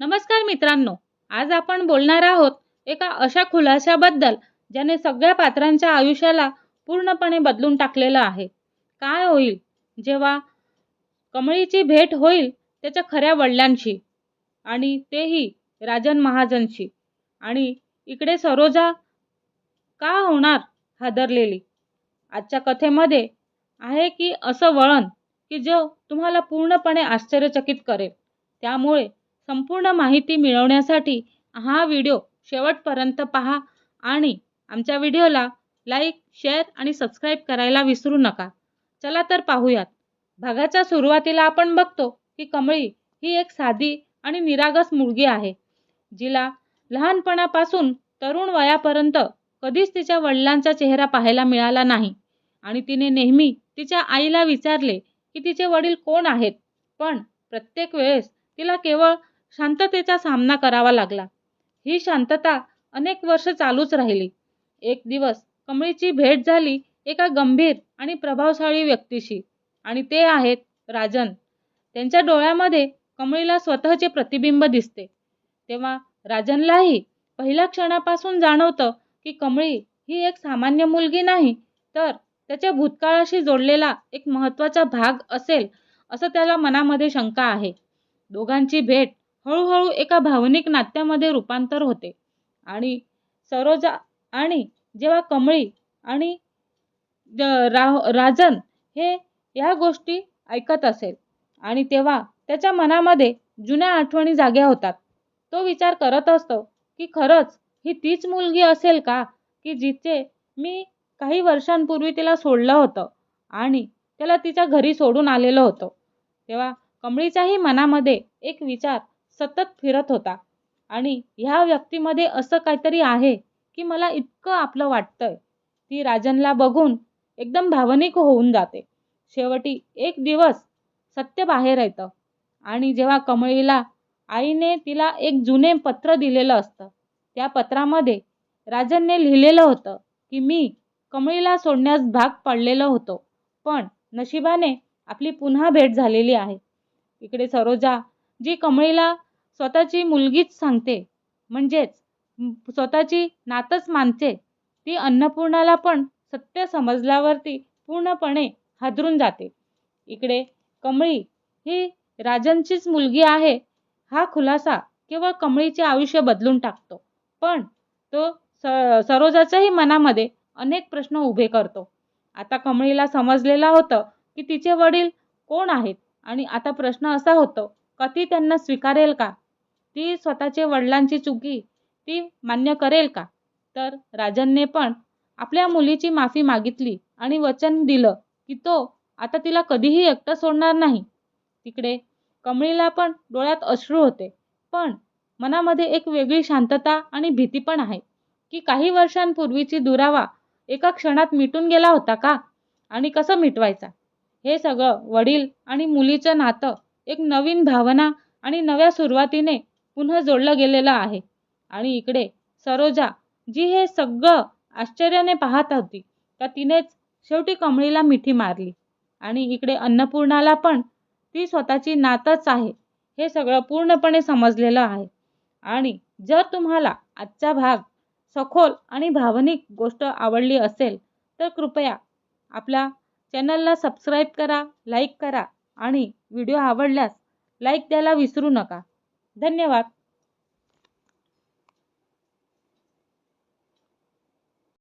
नमस्कार मित्रांनो आज आपण बोलणार आहोत एका अशा खुलाशाबद्दल ज्याने सगळ्या पात्रांच्या आयुष्याला पूर्णपणे बदलून टाकलेलं आहे. काय होईल? जेव्हा कमळीची भेट होईल त्याच्या खऱ्या वडिलांशी आणि तेही राजन महाजनशी. आणि इकडे सरोजा का होणार हादरलेली? आजच्या कथेमध्ये आहे की असं वळण की जो तुम्हाला पूर्णपणे आश्चर्यचकित करेल. त्यामुळे संपूर्ण माहिती मिळवण्यासाठी हा व्हिडिओ शेवटपर्यंत पहा आणि आमच्या व्हिडिओला लाईक शेअर आणि सबस्क्राईब करायला विसरू नका. चला तर पाहूयात. भागाच्या सुरुवातीला आपण बघतो की कमळी ही एक साधी आणि निरागस मुलगी आहे जिला लहानपणापासून तरुण वयापर्यंत कधीच तिच्या वडिलांचा चेहरा पाहायला मिळाला नाही आणि तिने नेहमी तिच्या आईला विचारले की तिचे वडील कोण आहेत? पण प्रत्येक वेळेस तिला केवळ शांततेचा सामना करावा लागला. ही शांतता अनेक वर्ष चालूच राहिली. एक दिवस कमळीची भेट झाली एका गंभीर आणि प्रभावशाली व्यक्तीशी. आणि ते आहेत राजन. त्यांच्या डोळ्यामध्ये कमळीला स्वतःचे प्रतिबिंब दिसते. तेव्हा राजनलाही पहिल्या क्षणापासून जाणवतं की कमळी ही एक सामान्य मुलगी नाही तर त्याच्या भूतकाळाशी जोडलेला एक महत्त्वाचा भाग असेल असं त्याला मनामध्ये शंका आहे. दोघांची भेट हळूहळू एका भावनिक नात्यामध्ये रूपांतर होते. आणि सरोजा आणि जेव्हा कमळी आणि राह राजन हे या गोष्टी ऐकत असेल आणि तेव्हा त्याच्या मनामध्ये जुन्या आठवणी जाग्या होतात. तो विचार करत असतो की खरंच ही तीच मुलगी असेल का? की जिचे मी काही वर्षांपूर्वी तिला सोडलं होतं आणि त्याला तिच्या घरी सोडून आलेलं होतं. तेव्हा कमळीच्याही मनामध्ये एक विचार सतत फिरत होता. आणि ह्या व्यक्तीमध्ये असं काहीतरी आहे की मला इतकं आपलं वाटतंय. ती राजनला बघून एकदम भावनिक होऊन जाते. शेवटी एक दिवस सत्य बाहेर येतं. आणि जेव्हा कमळीला आईने तिला एक जुने पत्र दिलेलं असतं त्या पत्रामध्ये राजनने लिहिलेलं होतं की मी कमळीला सोडण्यास भाग पडलेलो होतो पण नशिबाने आपली पुन्हा भेट झालेली आहे. इकडे सरोजा जी कमळीला स्वतःची मुलगीच सांगते. म्हणजेच स्वतःची नातच मानते. ती अन्नपूर्णाला पण सत्य समजल्यावरती पूर्णपणे हादरून जाते. इकडे कमळी ही राजनचीच मुलगी आहे. हा खुलासा केवळ कमळीचे आयुष्य बदलून टाकतो. पण तो स सरोजाच्याही मनामध्ये अनेक प्रश्न उभे करतो. आता कमळीला समजलेलं होतं की तिचे वडील कोण आहेत? आणि आता प्रश्न असा होतो कधी त्यांना स्वीकारेल का? ती स्वतःचे वडिलांची चुकी ती मान्य करेल का? तर राजनने पण आपल्या मुलीची माफी मागितली आणि वचन दिलं की तो आता तिला कधीही एकटं सोडणार नाही. तिकडे कमळीला पण डोळ्यात अश्रू होते. पण मनामध्ये एक वेगळी शांतता आणि भीती पण आहे की काही वर्षांपूर्वीची दुरावा एका क्षणात मिटून गेला होता का? आणि कसं मिटवायचा? हे सगळं वडील आणि मुलीचं नातं एक नवीन भावना आणि नव्या सुरुवातीने पुन्हा जोडलं गेलेलं आहे. आणि इकडे सरोजा जी हे सगळं आश्चर्याने पाहत होती का तिनेच शेवटी कमळीला मिठी मारली. आणि इकडे अन्नपूर्णाला पण ती स्वतःची नातच आहे हे सगळं पूर्णपणे समजलेलं आहे. आणि जर तुम्हाला आजचा भाग सखोल आणि भावनिक गोष्ट आवडली असेल तर कृपया आपल्या चॅनलला सबस्क्राईब करा लाईक करा आणि व्हिडिओ आवडल्यास लाईक द्यायला विसरू नका. धन्यवाद.